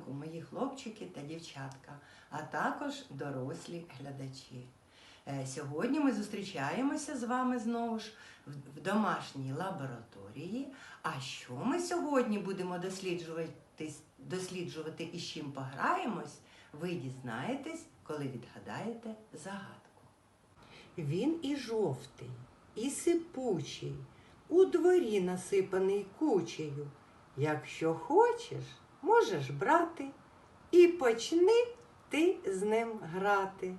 ранку, мої хлопчики та дівчатка, а також дорослі глядачі. Е, Сьогодні ми зустрічаємося з вами знову ж в- домашній лабораторії. А що ми сьогодні будемо досліджувати, досліджувати і з чим пограємось, ви дізнаєтесь, коли відгадаєте загадку. Він і жовтий, і сипучий, у дворі насипаний кучею. Якщо хочеш, можеш брати, і почни ти з ним грати.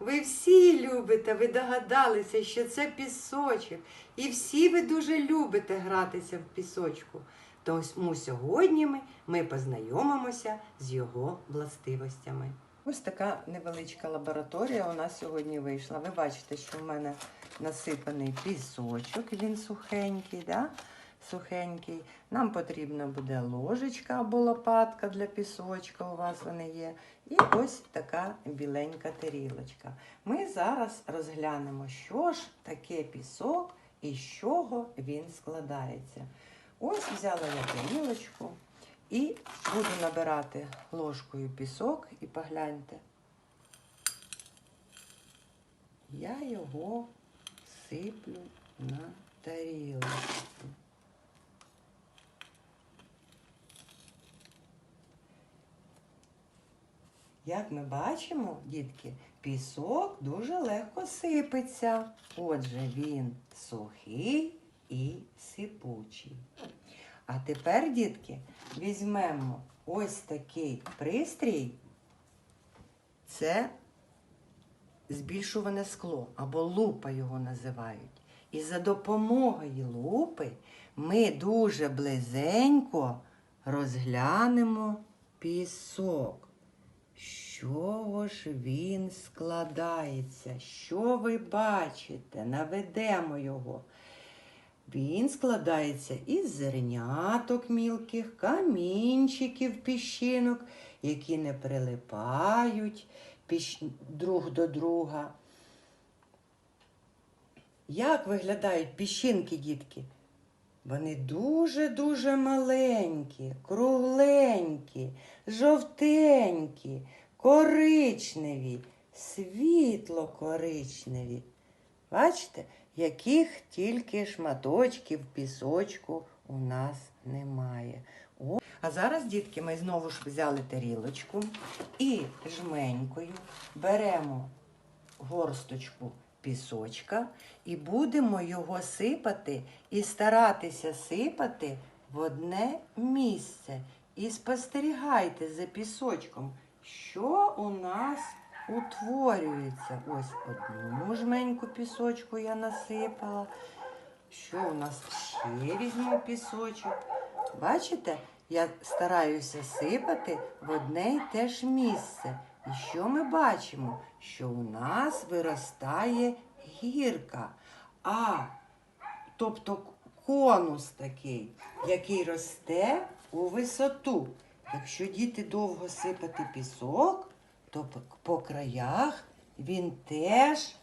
Ви всі любите, ви догадалися, що це пісочок, і всі ви дуже любите гратися в пісочку. Тому сьогодні ми, ми познайомимося з його властивостями. Ось така невеличка лабораторія у нас сьогодні вийшла. Ви бачите, що в мене насипаний пісочок, він сухенький, да? Сухенький. Нам потрібна буде ложечка або лопатка для пісочка, у вас вони є. І ось така біленька тарілочка. Ми зараз розглянемо, що ж таке пісок і з чого він складається. Ось взяла я тарілочку і буду набирати ложкою пісок і погляньте. Я його сиплю на тарілочку. Як ми бачимо, дітки, пісок дуже легко сипеться. Отже, він сухий і сипучий. А тепер, дітки, візьмемо ось такий пристрій. Це збільшуване скло або лупа його називають. І за допомогою лупи ми дуже близенько розглянемо пісок. Чого ж він складається? Що ви бачите? Наведемо його. Він складається із зерняток мілких, камінчиків, піщинок, які не прилипають друг до друга. Як виглядають піщинки, дітки? Вони дуже-дуже маленькі, кругленькі, жовтенькі, коричневі, світло-коричневі. Бачите, яких тільки шматочків пісочку у нас немає. О. А зараз, дітки, ми знову ж взяли тарілочку і жменькою беремо горсточку пісочка і будемо його сипати і старатися сипати в одне місце. І спостерігайте за пісочком, що у нас утворюється. Ось одну жменьку пісочку я насипала. Що у нас ще візьму пісочок? Бачите, я стараюся сипати в одне й те ж місце. І що ми бачимо? Що у нас виростає гірка. А, тобто конус такий, який росте у висоту. Якщо діти довго сипати пісок, то по- краях він теж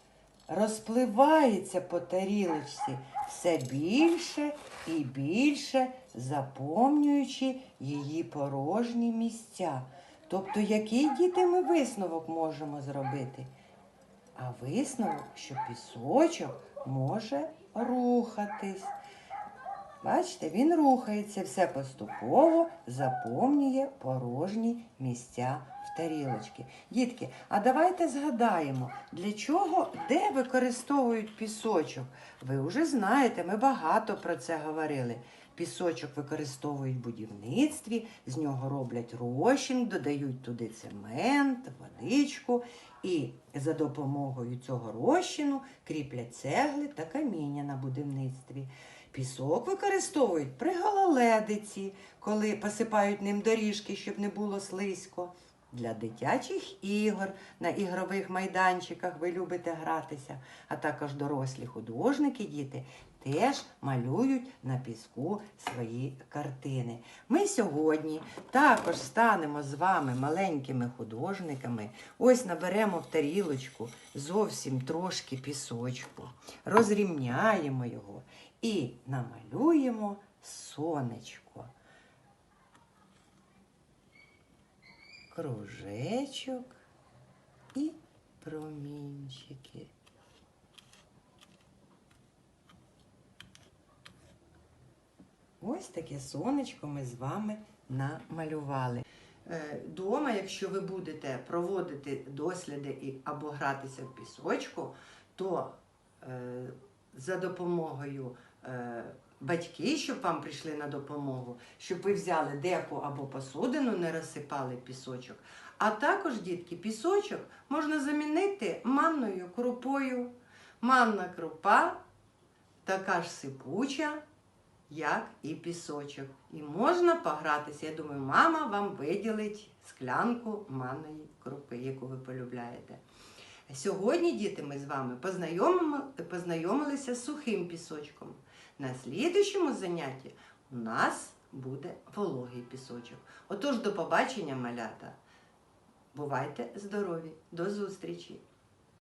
розпливається по тарілочці все більше і більше заповнюючи її порожні місця. Тобто, який діти ми висновок можемо зробити? А висновок, що пісочок може рухатись. Бачите, він рухається, все поступово заповнює порожні місця в тарілочці. Дітки, а давайте згадаємо, для чого, де використовують пісочок? Ви вже знаєте, ми багато про це говорили. Пісочок використовують в будівництві, з нього роблять розчин, додають туди цемент, водичку і за допомогою цього розчину кріплять цегли та каміння на будівництві. Пісок використовують при гололедиці, коли посипають ним доріжки, щоб не було слизько. Для дитячих ігор на ігрових майданчиках ви любите гратися, а також дорослі художники, діти теж малюють на піску свої картини. Ми сьогодні також станемо з вами маленькими художниками. Ось наберемо в тарілочку зовсім трошки пісочку, розрівняємо його і намалюємо сонечко. кружечок і промінчики. Ось таке сонечко ми з вами намалювали. Е, Дома, якщо ви будете проводити досліди або гратися в пісочку, то е, за допомогою е, батьків, щоб вам прийшли на допомогу, щоб ви взяли деку або посудину, не розсипали пісочок. А також, дітки, пісочок можна замінити манною крупою. Манна крупа така ж сипуча, як і пісочок. І можна погратися. Я думаю, мама вам виділить склянку манної крупи, яку ви полюбляєте. Сьогодні, діти, ми з вами познайомилися з сухим пісочком. На слідчому занятті у нас буде вологий пісочок. Отож, до побачення, малята. Бувайте здорові! До зустрічі!